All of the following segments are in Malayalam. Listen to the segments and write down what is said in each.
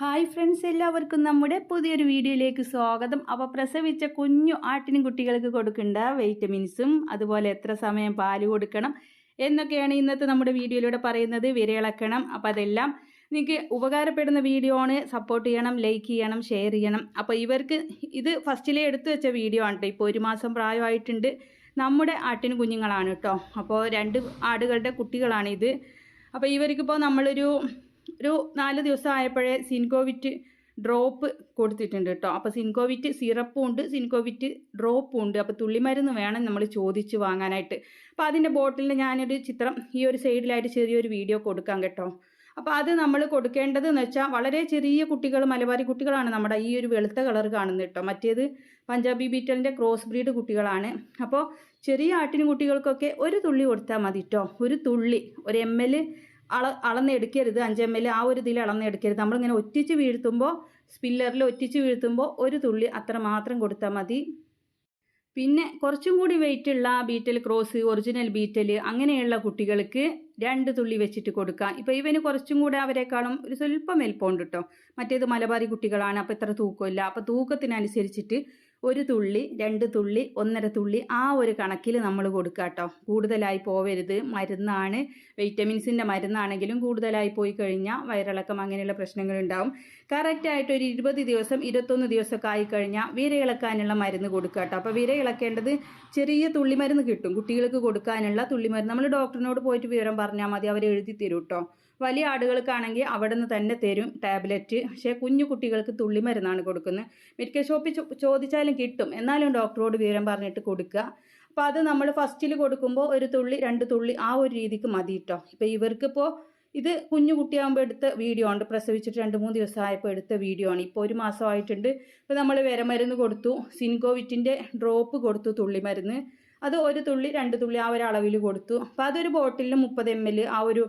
ഹായ് ഫ്രണ്ട്സ് എല്ലാവർക്കും നമ്മുടെ പുതിയൊരു വീഡിയോയിലേക്ക് സ്വാഗതം. അപ്പോൾ പ്രസവിച്ച കുഞ്ഞു ആട്ടിനും കുട്ടികൾക്ക് കൊടുക്കേണ്ട വൈറ്റമിൻസും അതുപോലെ എത്ര സമയം പാൽ കൊടുക്കണം എന്നൊക്കെയാണ് ഇന്നത്തെ നമ്മുടെ വീഡിയോയിലൂടെ പറയുന്നത്. വിരയിളക്കണം. അപ്പോൾ അതെല്ലാം നിങ്ങൾക്ക് ഉപകാരപ്പെടുന്ന വീഡിയോ ആണ്. സപ്പോർട്ട് ചെയ്യണം ലൈക്ക് ചെയ്യണം ഷെയർ ചെയ്യണം. അപ്പോൾ ഇവർക്ക് ഇത് ഫസ്റ്റിലേ എടുത്തു വെച്ച വീഡിയോ ആണ് കേട്ടോ. ഇപ്പോൾ ഒരു മാസം പ്രായമായിട്ടുണ്ട്. നമ്മുടെ ആട്ടിന് കുഞ്ഞുങ്ങളാണ് കേട്ടോ. അപ്പോൾ രണ്ട് ആടുകളുടെ കുട്ടികളാണിത്. അപ്പോൾ ഇവർക്കിപ്പോൾ നമ്മളൊരു ഒരു നാല് ദിവസം ആയപ്പോഴേ സിൻകോവിറ്റ് ഡ്രോപ്പ് കൊടുത്തിട്ടുണ്ട് കേട്ടോ. അപ്പോൾ സിൻകോവിറ്റ് സിറപ്പും ഉണ്ട് സിൻകോവിറ്റ് ഡ്രോപ്പും ഉണ്ട് അപ്പോൾ തുള്ളിമരുന്ന് വേണം നമ്മൾ ചോദിച്ച് വാങ്ങാനായിട്ട്. അപ്പോൾ അതിന്റെ ബോട്ടിലിൽ ഞാനൊരു ചിത്രം ഈ ഒരു സൈഡിലായിട്ട് ചെറിയൊരു വീഡിയോ കൊടുക്കാം കേട്ടോ. അപ്പോൾ അത് നമ്മൾ കൊടുക്കേണ്ടത് എന്ന് വെച്ചാൽ വളരെ ചെറിയ കുട്ടികൾ മലബാരി കുട്ടികളാണ് നമ്മുടെ ഈ ഒരു വെളുത്ത കളർ കാണുന്നത് കേട്ടോ. മറ്റേത് പഞ്ചാബി ബീറ്റലിന്റെ ക്രോസ് ബ്രീഡ് കുട്ടികളാണ്. അപ്പോൾ ചെറിയ ആട്ടിന് കുട്ടികൾക്കൊക്കെ ഒരു തുള്ളി കൊടുത്താൽ മതി കേട്ടോ. ഒരു തുള്ളി ഒരു എം എൽ അള അളന്നെടുക്കരുത്. അഞ്ച് എം എൽ ആ ഒരു ഇതിൽ അളന്നെടുക്കരുത്. നമ്മളിങ്ങനെ ഒറ്റിച്ച് വീഴ്ത്തുമ്പോൾ സ്പില്ലറിൽ ഒറ്റിച്ച് വീഴ്ത്തുമ്പോൾ ഒരു തുള്ളി അത്ര മാത്രം കൊടുത്താൽ മതി. പിന്നെ കുറച്ചും കൂടി വെയിറ്റ് ഉള്ള ബീറ്റൽ ക്രോസ് ഒറിജിനൽ ബീറ്റൽ അങ്ങനെയുള്ള കുട്ടികൾക്ക് രണ്ട് തുള്ളി വെച്ചിട്ട് കൊടുക്കാം ഇപ്പോൾ ഇവന് കുറച്ചും കൂടെ അവരെക്കാളും ഒരു സ്വല്പം വലിപ്പമുണ്ട് കേട്ടോ മറ്റേത് മലബാരി കുട്ടികളാണ് അപ്പോൾ ഇത്ര തൂക്കമില്ല. അപ്പോൾ തൂക്കത്തിനനുസരിച്ചിട്ട് ഒരു തുള്ളി രണ്ട് തുള്ളി ഒന്നര തുള്ളി ആ ഒരു കണക്കിൽ നമ്മൾ കൊടുക്കുക കേട്ടോ കൂടുതലായി പോവരുത്. മരുന്നാണ് വൈറ്റമിൻസിന്റെ മരുന്നാണെങ്കിലും കൂടുതലായി പോയി കഴിഞ്ഞാൽ വയറിളക്കം അങ്ങനെയുള്ള പ്രശ്നങ്ങളുണ്ടാവും. കറക്റ്റായിട്ട് ഒരു ഇരുപത് ദിവസം ഇരുപത്തൊന്ന് ദിവസമൊക്കെ ആയി കഴിഞ്ഞാൽ വിരയിളക്കാനുള്ള മരുന്ന് കൊടുക്കുക കേട്ടോ അപ്പോൾ വിരയിളക്കേണ്ടത് ചെറിയ തുള്ളി മരുന്ന് കിട്ടും. കുട്ടികൾക്ക് കൊടുക്കാനുള്ള തുള്ളി മരുന്ന് നമ്മൾ ഡോക്ടറിനോട് പോയിട്ട് വിവരം പറഞ്ഞാൽ മതി. അവർ എഴുതി തരും കേട്ടോ വലിയ ആടുകൾക്കാണെങ്കിൽ അവിടെ നിന്ന് തന്നെ തരും ടാബ്ലറ്റ്. പക്ഷേ കുഞ്ഞു കുട്ടികൾക്ക് തുള്ളി മരുന്നാണ് കൊടുക്കുന്നത്. മെഡിക്കൽ ഷോപ്പിൽ ചോദിച്ചാലും കിട്ടും. എന്നാലും ഡോക്ടറോട് വിവരം പറഞ്ഞിട്ട് കൊടുക്കുക. അപ്പോൾ അത് നമ്മൾ ഫസ്റ്റിൽ കൊടുക്കുമ്പോൾ ഒരു തുള്ളി രണ്ട് തുള്ളി ആ ഒരു രീതിക്ക് മതി കേട്ടോ ഇപ്പോൾ ഇവർക്കിപ്പോൾ ഇത് കുഞ്ഞു കുട്ടിയാകുമ്പോൾ എടുത്ത വീഡിയോ ഉണ്ട്. പ്രസവിച്ചിട്ട് രണ്ട് മൂന്ന് ദിവസമായപ്പോൾ എടുത്ത വീഡിയോ ആണ്. ഇപ്പോൾ ഒരു മാസമായിട്ടുണ്ട് ഇപ്പോൾ നമ്മൾ വിരമരുന്ന് കൊടുത്തു. സിൻകോവിറ്റിന്റെ ഡ്രോപ്പ് കൊടുത്തു തുള്ളി മരുന്ന്. അത് ഒരു തുള്ളി രണ്ട് തുള്ളി ആ ഒരു അളവിൽ കൊടുത്തു. അപ്പോൾ അതൊരു ബോട്ടിലിന് മുപ്പത് എം എൽ ആ ഒരു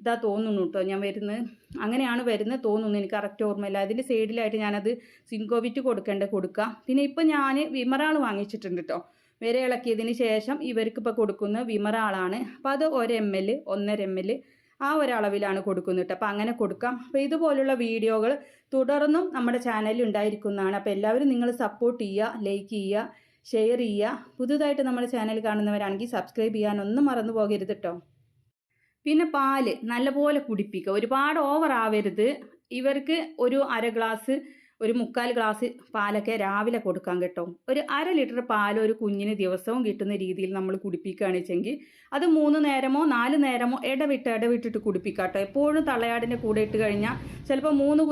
ഇതാ തോന്നുന്നു കേട്ടോ ഞാൻ വരുന്നത് അങ്ങനെയാണ് വരുന്നത് തോന്നുന്നു എനിക്ക് കറക്റ്റ് ഓർമ്മയില്ല. അതിന്റെ സൈഡിലായിട്ട് ഞാനത് സിങ്കോവിറ്റ് കൊടുക്കേണ്ട കൊടുക്കുക പിന്നെ ഇപ്പം ഞാൻ വിമറാൾ വാങ്ങിച്ചിട്ടുണ്ട് കേട്ടോ വരെ ഇളക്കിയതിന് ശേഷം ഇവർക്ക് ഇപ്പോൾ കൊടുക്കുന്ന വിമറാളാണ്. അപ്പോൾ അത് ഒരു എം എൽ ഒന്നര എം എൽ ആ ഒരളവിലാണ് കൊടുക്കുന്നത് അപ്പോൾ അങ്ങനെ കൊടുക്കാം. അപ്പോൾ ഇതുപോലുള്ള വീഡിയോകൾ തുടർന്നും നമ്മുടെ ചാനലിൽ ഉണ്ടായിരിക്കുന്നതാണ്. അപ്പോൾ എല്ലാവരും നിങ്ങൾ സപ്പോർട്ട് ചെയ്യുക ലൈക്ക് ചെയ്യുക ഷെയർ ചെയ്യുക. പുതുതായിട്ട് നമ്മുടെ ചാനൽ കാണുന്നവരാണെങ്കിൽ സബ്സ്ക്രൈബ് ചെയ്യാനൊന്നും മറന്നു പോകരുത് കേട്ടോ പിന്നെ പാൽ നല്ലപോലെ കുടിപ്പിക്കുക. ഒരുപാട് ഓവർ ആവരുത്. ഇവർക്ക് ഒരു അര ഗ്ലാസ് ഒരു മുക്കാൽ ഗ്ലാസ് പാലൊക്കെ രാവിലെ കൊടുക്കാൻ കേട്ടോ. ഒരു അര ലിറ്റർ പാൽ ഒരു കുഞ്ഞിന് ദിവസവും കിട്ടുന്ന രീതിയിൽ നമ്മൾ കുടിപ്പിക്കുകയാണ് വെച്ചെങ്കിൽ അത് മൂന്ന് നേരമോ നാല് നേരമോ ഇടവിട്ട് ഇടവിട്ടിട്ട് കുടിപ്പിക്കാം കേട്ടോ. എപ്പോഴും തള്ളയാടിന്റെ കൂടെ ഇട്ട് കഴിഞ്ഞാൽ ചിലപ്പോൾ മൂന്ന്